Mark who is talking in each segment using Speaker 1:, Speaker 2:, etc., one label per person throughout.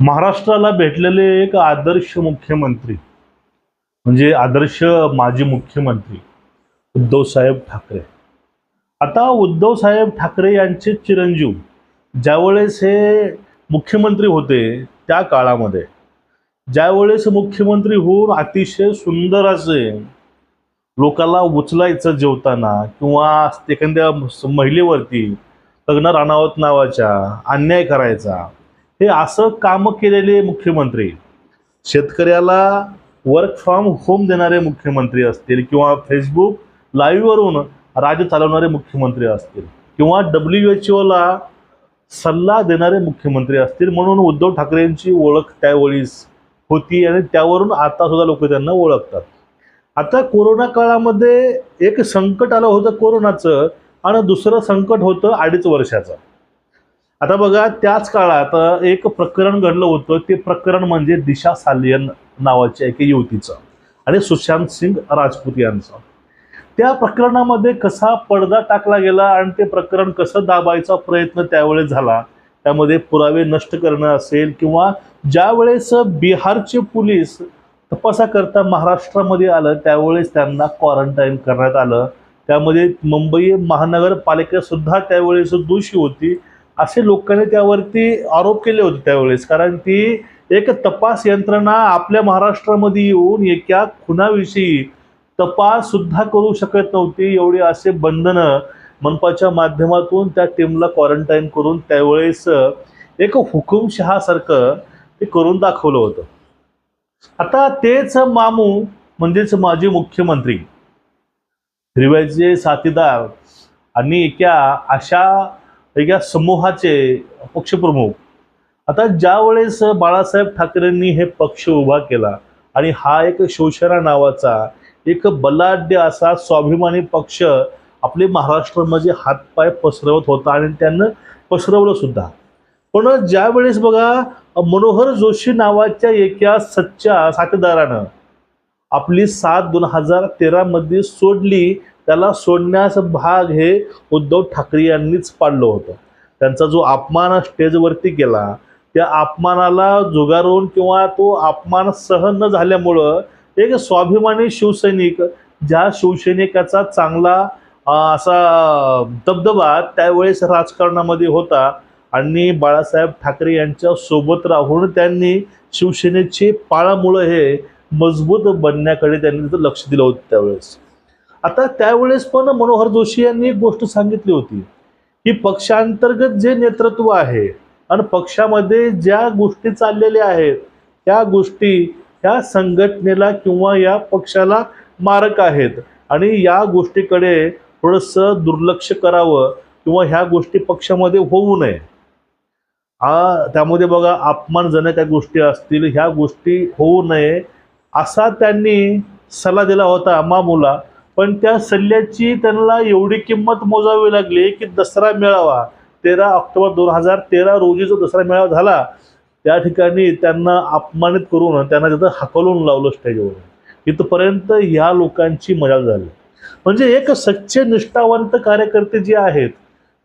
Speaker 1: महाराष्ट्राला भेटलेले एक आदर्श मुख्यमंत्री म्हणजे आदर्श माजी मुख्यमंत्री उद्धवसाहेब ठाकरे. आता उद्धवसाहेब ठाकरे यांचे चिरंजीव ज्यावेळेस हे मुख्यमंत्री होते त्या काळामध्ये ज्यावेळेस मुख्यमंत्री होऊन अतिशय सुंदर असे लोकाला उचलायचं जेवताना किंवा एखाद्या महिलेवरती लग्न राणावत नावाच्या अन्याय करायचा हे असं कामं केलेले मुख्यमंत्री. शेतकऱ्याला वर्क फ्रॉम होम देणारे मुख्यमंत्री असतील किंवा फेसबुक लाईव्हवरून राज्य चालवणारे मुख्यमंत्री असतील किंवा डब्ल्यू एच ओला सल्ला देणारे मुख्यमंत्री असतील म्हणून उद्धव ठाकरेंची ओळख त्यावेळीस होती आणि त्यावरून आता सुद्धा लोक त्यांना ओळखतात. आता कोरोना काळामध्ये एक संकट आलं होतं कोरोनाचं आणि दुसरं संकट होतं अडीच वर्षाचं. आता बघा त्याच काळात एक प्रकरण घडलं होतं. ते प्रकरण म्हणजे दिशा सालियन नावाच्या एका युवतीचं आणि सुशांत सिंग राजपूत यांचं. त्या प्रकरणामध्ये कसा पडदा टाकला गेला आणि ते प्रकरण कसं दाबायचा प्रयत्न त्यावेळेस झाला त्यामध्ये पुरावे नष्ट करणं असेल किंवा ज्या वेळेस बिहारचे पोलीस तपासाकरता महाराष्ट्रामध्ये आलं त्यावेळेस त्यांना क्वारंटाईन करण्यात आलं. त्यामध्ये मुंबई महानगरपालिका सुद्धा त्यावेळेस दोषी होती. असे लोकांनी त्यावरती आरोप केले होते त्यावेळेस. कारण ती एक तपास यंत्रणा आपल्या महाराष्ट्रामध्ये येऊन एका खुनाविषयी तपास सुद्धा करू शकत नव्हती. एवढे असे बंधनं मनपाच्या माध्यमातून त्या टीमला क्वारंटाईन करून त्यावेळेस एक हुकुमशहासारखं ते करून दाखवलं होतं. आता तेच मामू म्हणजेच माजी मुख्यमंत्री हिरव्याचे साथीदार आणि एका अशा एका समूहाचे पक्षप्रमुख. आता ज्या वेळेस बाळासाहेब ठाकरेंनी हे पक्ष उभा केला आणि हा एक शिवसेना नावाचा एक बलाढ्य असा स्वाभिमानी पक्ष आपले महाराष्ट्रामध्ये हातपाय पसरवत होता आणि त्यांना पसरवलं सुद्धा. पण ज्या वेळेस बघा मनोहर जोशी नावाच्या एका सच्च्या साथीदारानं आपली साथ दोन हजार तेरामध्ये सोडली त्याला सोडण्यास भाग हे उद्धव ठाकरे यांनीच पाडलं होतं. त्यांचा जो अपमान स्टेजवरती केला त्या अपमानाला जुगारून किंवा तो अपमान सहन न झाल्यामुळं एक स्वाभिमानी शिवसैनिक ज्या शिवसैनिकाचा चांगला असा दबदबा त्यावेळेस राजकारणामध्ये होता आणि बाळासाहेब ठाकरे यांच्या सोबत राहून त्यांनी शिवसेनेची पाळामुळं हे मजबूत बनण्याकडे त्यांनी तिथं लक्ष दिलं होतं त्यावेळेस. आता त्यावेळेस पण मनोहर जोशी यांनी एक गोष्ट सांगितली होती की पक्षांतर्गत जे नेतृत्व आहे आणि पक्षामध्ये ज्या गोष्टी चाललेल्या आहेत त्या गोष्टी या संघटनेला किंवा या पक्षाला मारक आहेत. आणि या गोष्टीकडे थोडंसं दुर्लक्ष करावं किंवा ह्या गोष्टी पक्षामध्ये होऊ नये. हा त्यामध्ये बघा अपमानजनक काही गोष्टी असतील ह्या गोष्टी होऊ नये असा त्यांनी सल्ला दिला होता मामूला पण त्या सल्ल्याची त्यांना एवढी किंमत मोजावी लागली की दसरा मेळावा तेरा ऑक्टोबर दोन हजार तेरा रोजी जो दसरा मेळावा झाला त्या ठिकाणी त्यांना अपमानित करून त्यांना तिथं हकलून लावलं स्टेजवर इथपर्यंत ह्या लोकांची मजा झाली. म्हणजे एक सच्चे निष्ठावंत कार्यकर्ते जे आहेत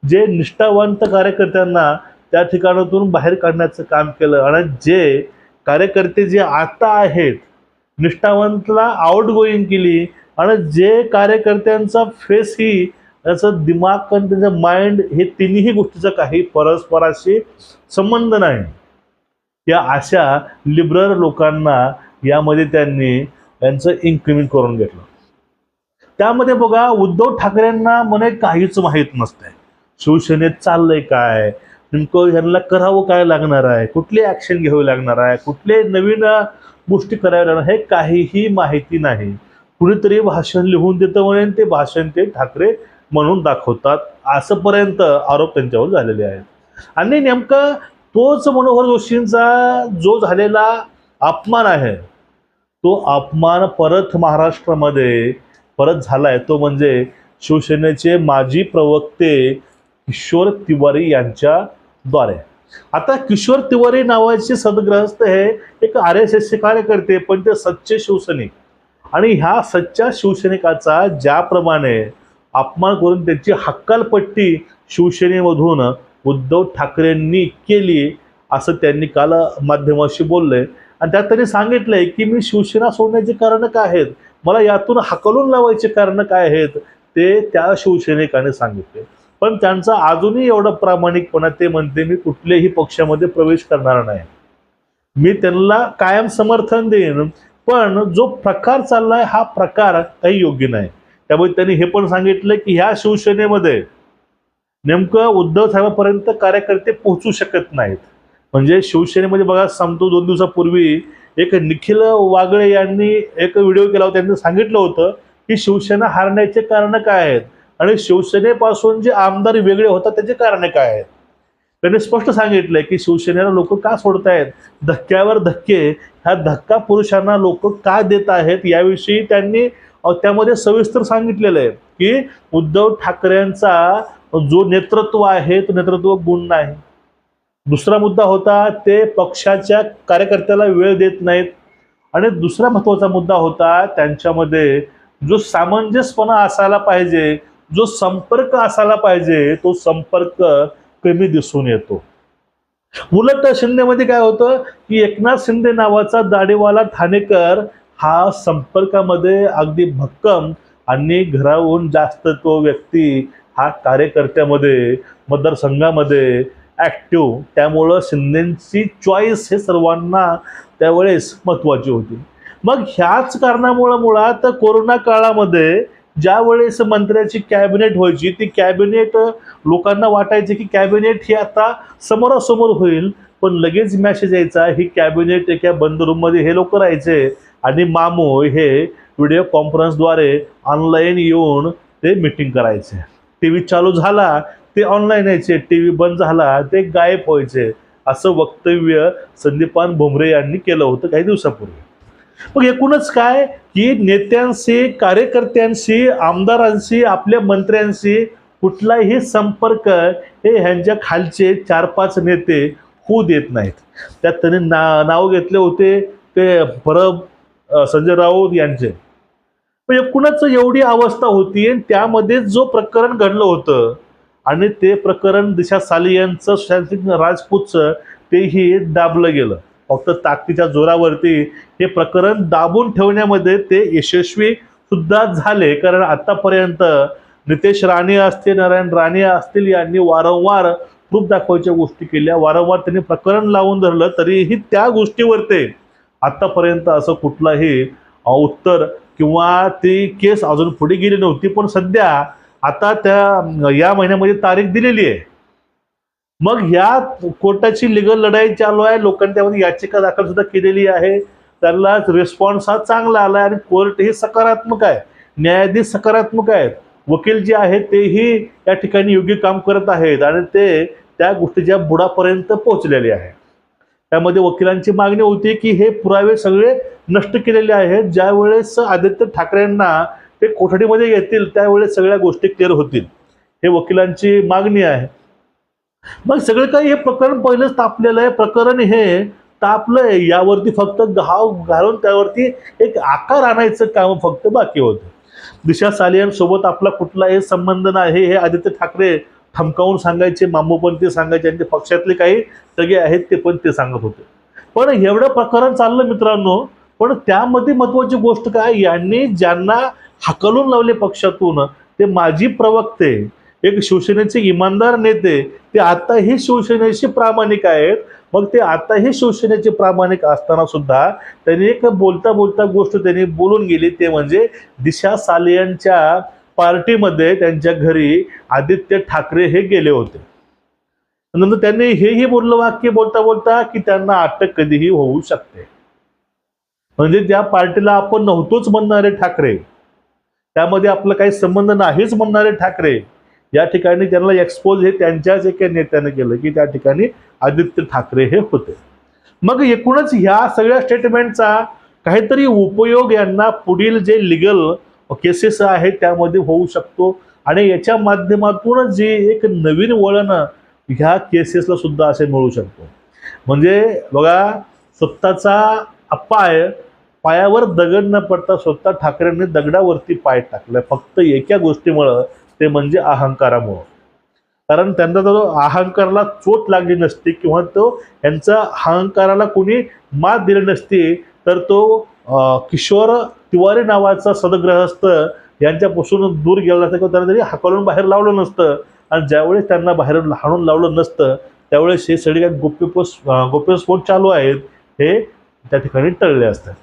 Speaker 1: जे निष्ठावंत कार्यकर्त्यांना त्या ठिकाणातून बाहेर काढण्याचं काम केलं आणि जे कार्यकर्ते जे आता आहेत निष्ठावंतला आउट गोईंग केली आणि जे कार्यकर्त्यांचा फेस ही त्याचं दिमाग आणि त्याचं माइंड हे तिन्ही गोष्टीचा काही परस्पराशी संबंध नाही. या अशा लिबरल लोकांना यामध्ये त्यांनी यांचं इन्क्रिमेंट करून घेतलं. त्यामध्ये बघा उद्धव ठाकरेंना म्हणे काहीच माहीत नसतंय. शिवसेनेत चाललंय काय? नेमकं ह्यांना करावं काय लागणार आहे? कुठली ॲक्शन घ्यावी लागणार आहे? कुठले नवीन गोष्टी कराव्या लागणार हे काहीही माहिती नाही. कुणीतरी भाषण लिहून देतं म्हणून ते भाषण ते ठाकरे म्हणून दाखवतात. असंपर्यंत आरोप त्यांच्यावर झालेले आहेत. आणि नेमकं तोच मनोहर जोशींचा जो झालेला अपमान आहे तो अपमान परत महाराष्ट्रामध्ये परत झालाय. तो म्हणजे शिवसेनेचे माजी प्रवक्ते किशोर तिवारी यांच्याद्वारे. आता किशोर तिवारी नावाचे सदग्रहस्थ हे एक आर एस एसचे कार्यकर्ते पण ते सच्चे शिवसैनिक. आणि ह्या सच्च्या शिवसैनिकाचा ज्याप्रमाणे अपमान करून त्यांची हक्कालपट्टी शिवसेनेमधून उद्धव ठाकरेंनी केली असं त्यांनी काल माध्यमाशी बोलले. आणि त्यात त्यांनी सांगितलंय की मी शिवसेना सोडण्याची कारणं काय आहेत? मला यातून हकलून लावायचे कारणं काय आहेत? ते त्या शिवसैनिकाने सांगितले. पण त्यांचा अजूनही एवढा प्रामाणिकपणा ते म्हणते मी कुठल्याही पक्षामध्ये प्रवेश करणार नाही. मी त्यांना कायम समर्थन देईन. पण जो प्रकार चाललाय हा प्रकार काही योग्य नाही. त्यामुळे त्यांनी हे पण सांगितलं की ह्या शिवसेनेमध्ये नेमकं उद्धव साहेबांपर्यंत कार्यकर्ते पोहोचू शकत नाहीत. म्हणजे शिवसेनेमध्ये बघा सांगतो दोन दिवसापूर्वी एक निखिल वागळे यांनी एक व्हिडिओ केला होता. त्यांनी सांगितलं होतं की शिवसेना हारण्याचे कारण काय आहेत? आणि शिवसेनेपासून जे आमदार वेगळे होतात त्याचे कारण काय आहेत? त्यांनी स्पष्ट सांगितलंय की शिवसेनेला लोक का सोडतायत? धक्क्यावर धक्के. ह्या धक्का पुरुषांना लोक का देत आहेत? याविषयी त्यांनी त्यामध्ये सविस्तर सांगितलेलं आहे की उद्धव ठाकरेंचा जो नेतृत्व आहे तो नेतृत्व गुण नाही. दुसरा मुद्दा होता ते पक्षाच्या कार्यकर्त्याला वेळ देत नाहीत. आणि दुसरा महत्त्वाचा मुद्दा होता त्यांच्यामध्ये जो सामंजस्यपणा असायला पाहिजे जो संपर्क असायला पाहिजे तो संपर्क कमी दिसून येतो. उलट शिंदेमध्ये काय होतं की एकनाथ शिंदे नावाचा दाढीवाला ठाणेकर हा संपर्कामध्ये अगदी भक्कम आणि घराहून जास्त तो व्यक्ती हा कार्यकर्त्यामध्ये मतदारसंघामध्ये ॲक्टिव्ह त्यामुळं शिंदेची चॉईस हे सर्वांना त्यावेळेस महत्त्वाची होती. मग ह्याच कारणामुळं मुळात कोरोना काळामध्ये ज्या वेळेस मंत्र्याची कॅबिनेट व्हायची ती कॅबिनेट लोकांना वाटायचे की कॅबिनेट ही आता समोरासमोर होईल पण लगेच मॅसेज यायचा ही कॅबिनेट एका बंद रूममध्ये हे लोक राहायचे. आणि मामू हे व्हिडिओ कॉन्फरन्सद्वारे ऑनलाईन येऊन ते मिटिंग करायचे. टी व्ही चालू झाला ते ऑनलाईन यायचे. टी व्ही बंद झाला ते गायब व्हायचे. असं वक्तव्य संदीपान भुमरे यांनी केलं होतं काही दिवसापूर्वी. मग एकूणच काय की नेत्यांशी कार्यकर्त्यांशी आमदारांशी आपल्या मंत्र्यांशी कुठलाही संपर्क हे ह्यांच्या खालचे चार पाच नेते होऊ देत नाहीत. त्यात त्यांनी ना नाव घेतले होते ते परब संजय राऊत यांचे. पण एकूणच एवढी अवस्था होती आणि त्यामध्ये जो प्रकरण घडलं होतं आणि ते प्रकरण दिशा साली यांचं सुशांत सिंग राजपूतचं तेही दाबलं गेलं. फक्त ताकदीच्या जोरावरती हे प्रकरण दाबून ठेवण्यामध्ये ते यशस्वी सुद्धा झाले. कारण आतापर्यंत नितेश राणे असतील नारायण राणे असतील यांनी वारंवार प्रूफ दाखवायच्या गोष्टी केल्या. वारंवार त्यांनी प्रकरण लावून धरलं तरीही त्या गोष्टीवर ते आतापर्यंत असं कुठलाही उत्तर किंवा ती केस अजून पुढे गेली नव्हती. पण सध्या आता त्या या महिन्यामध्ये तारीख दिलेली आहे. मग ह्या कोर्टाची लिगल लढाई चालू आहे. लोकांनी त्यामध्ये याचिका दाखल सुद्धा केलेली आहे. त्याला रिस्पॉन्स हा चांगला आला आणि कोर्ट हे सकारात्मक आहे. न्यायाधीश सकारात्मक आहेत. वकील जे आहेत तेही या ठिकाणी योग्य काम करत आहेत आणि ते त्या गोष्टीच्या बुडापर्यंत पोहोचलेले आहे त्यामध्ये वकिलांची मागणी होती की हे पुरावे सगळे नष्ट केलेले आहेत. ज्यावेळेस आदित्य ठाकरेंना ते कोठडीमध्ये येतील त्यावेळेस सगळ्या गोष्टी क्लिअर होतील. हे वकिलांची मागणी आहे. मग सगळं काही हे प्रकरण पहिलंच तापलेलं आहे. प्रकरण हे तापलंय. यावरती फक्त घाव घालून त्यावरती एक आकार आणायचं काम फक्त बाकी होतं. दिशा सालियांसोबत आपला कुठलाही संबंध नाही. हे आदित्य ठाकरे ठमकावून सांगायचे मामू पण ते सांगायचे आणि ते पक्षातले काही सगळे आहेत ते पण ते सांगत होते. पण एवढं प्रकरण चाललं मित्रांनो पण त्यामध्ये महत्वाची गोष्ट काय? यांनी ज्यांना हाकलून लावले पक्षातून ते माजी प्रवक्ते एक शिवसेनेचे इमानदार नेते ते आताही शिवसेनेशी प्रामाणिक आहेत. मग ते आताही शिवसेनेचे प्रामाणिक असताना सुद्धा त्यांनी एक बोलता बोलता गोष्ट त्यांनी बोलून गेली. ते म्हणजे दिशा सालियांच्या पार्टीमध्ये त्यांच्या घरी आदित्य ठाकरे हे गेले होते. नंतर त्यांनी हेही बोललं वाक्य बोलता बोलता की त्यांना अटक कधीही होऊ शकते. म्हणजे त्या पार्टीला आपण नव्हतोच म्हणणारे ठाकरे त्यामध्ये आपला काही संबंध नाहीच म्हणणारे ठाकरे या ठिकाणी त्यांना एक्सपोज हे त्यांच्याच एका नेत्याने केलं की त्या ठिकाणी आदित्य ठाकरे हे होते. मग एकूणच ह्या सगळ्या स्टेटमेंटचा काहीतरी उपयोग यांना पुढील जे लिगल केसेस आहेत त्यामध्ये होऊ शकतो. आणि याच्या माध्यमातून जे एक नवीन वळण ह्या केसेसला सुद्धा असे मिळू शकतो. म्हणजे बघा स्वतःचा अपाय पायावर दगड न पडता स्वतः ठाकरेंनी दगडावरती पाय टाकलाय. फक्त एका गोष्टीमुळं ते म्हणजे अहंकारामुळं. कारण त्यांचा जो अहंकाराला चोट लागली नसती किंवा तो यांचा अहंकाराला कोणी मात दिली नसती तर तो किशोर तिवारी नावाचा सदग्रहस्थ यांच्यापासून दूर गेला नसता किंवा त्यांना तरी हाकलून बाहेर लावलं नसतं आणि ज्यावेळेस त्यांना बाहेर हाणून लावलं नसतं त्यावेळेस हे सगळे काही गोप्यपोस गोप्यस्फोट चालू आहेत हे त्या ठिकाणी टळले असतात.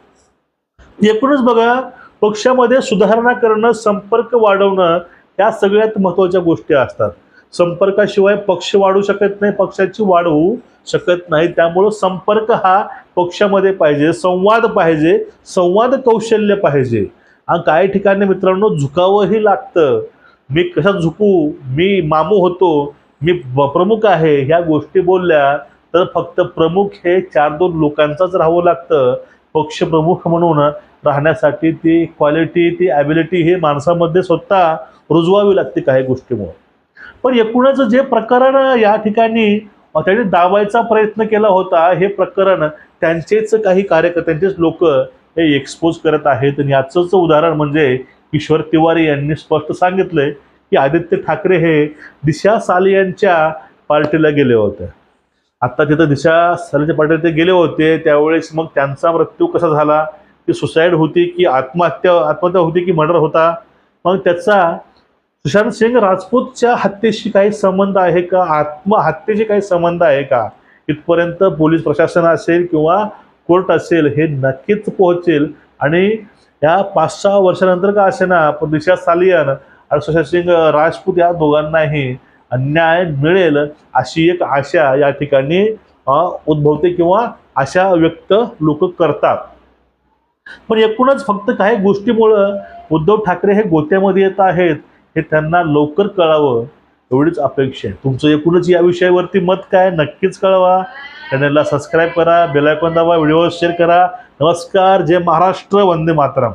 Speaker 1: एकूणच बघा पक्षामध्ये सुधारणा करणं संपर्क वाढवणं त्या सगळ्यात महत्त्वाच्या गोष्टी असतात. संपर्काशिवाय पक्ष वाढू शकत नाही पक्षाची वाढ होऊ शकत नाही. त्यामुळं संपर्क हा पक्षामध्ये पाहिजे संवाद पाहिजे संवाद कौशल्य पाहिजे. आणि काही ठिकाणी मित्रांनो झुकावंही लागतं. मी कशात झुकू मी मामू होतो मी प्रमुख आहे ह्या गोष्टी बोलल्या तर फक्त प्रमुख हे चार दोन लोकांचाच राहावं लागतं. पक्षप्रमुख म्हणून राहण्यासाठी ती क्वालिटी ती ॲबिलिटी हे माणसामध्ये स्वतः रुजवावी लागते काही गोष्टीमुळे. पण एकूणच जे प्रकरण या ठिकाणी त्यांनी दाबायचा प्रयत्न केला होता हे प्रकरण त्यांचेच काही कार्यकर्त्यांचेच लोक हे एक्सपोज करत आहेत. आणि याचंच उदाहरण म्हणजे ईश्वर तिवारी यांनी स्पष्ट सांगितलंय की आदित्य ठाकरे हे दिशा साले यांच्या पार्टीला गेले होते. आता तिथं दिशा सालेच्या पार्टीला ते गेले होते. त्यावेळेस मग त्यांचा मृत्यू कसा झाला? ती सुसाईड होती की आत्महत्या आत्महत्या होती की मर्डर होता? मग त्याचा सुशांत सिंग राजपूतच्या हत्येशी काही संबंध आहे का? आत्महत्येशी काही संबंध आहे का? इथपर्यंत पोलीस प्रशासन असेल किंवा कोर्ट असेल हे नक्कीच पोहोचेल. आणि या पाच सहा वर्षानंतर का असे ना पण दिशा सालियन आणि सुशांत सिंग राजपूत या दोघांनाही न्याय मिळेल अशी एक आशा या ठिकाणी उद्भवते किंवा आशा व्यक्त लोक करतात. पण एकूणच फक्त काही गोष्टीमुळं उद्धव ठाकरे हे गोत्यामध्ये येत आहेत. हे त्यांना लवकर कळावं एवढीच अपेक्षा आहे. तुमचं एकूणच या विषयावरती मत काय? नक्कीच कळवा. चॅनलला सबस्क्राईब करा बेलायकॉन दाबा व्हिडिओ शेअर करा. नमस्कार. जय महाराष्ट्र. वंदे मातरम.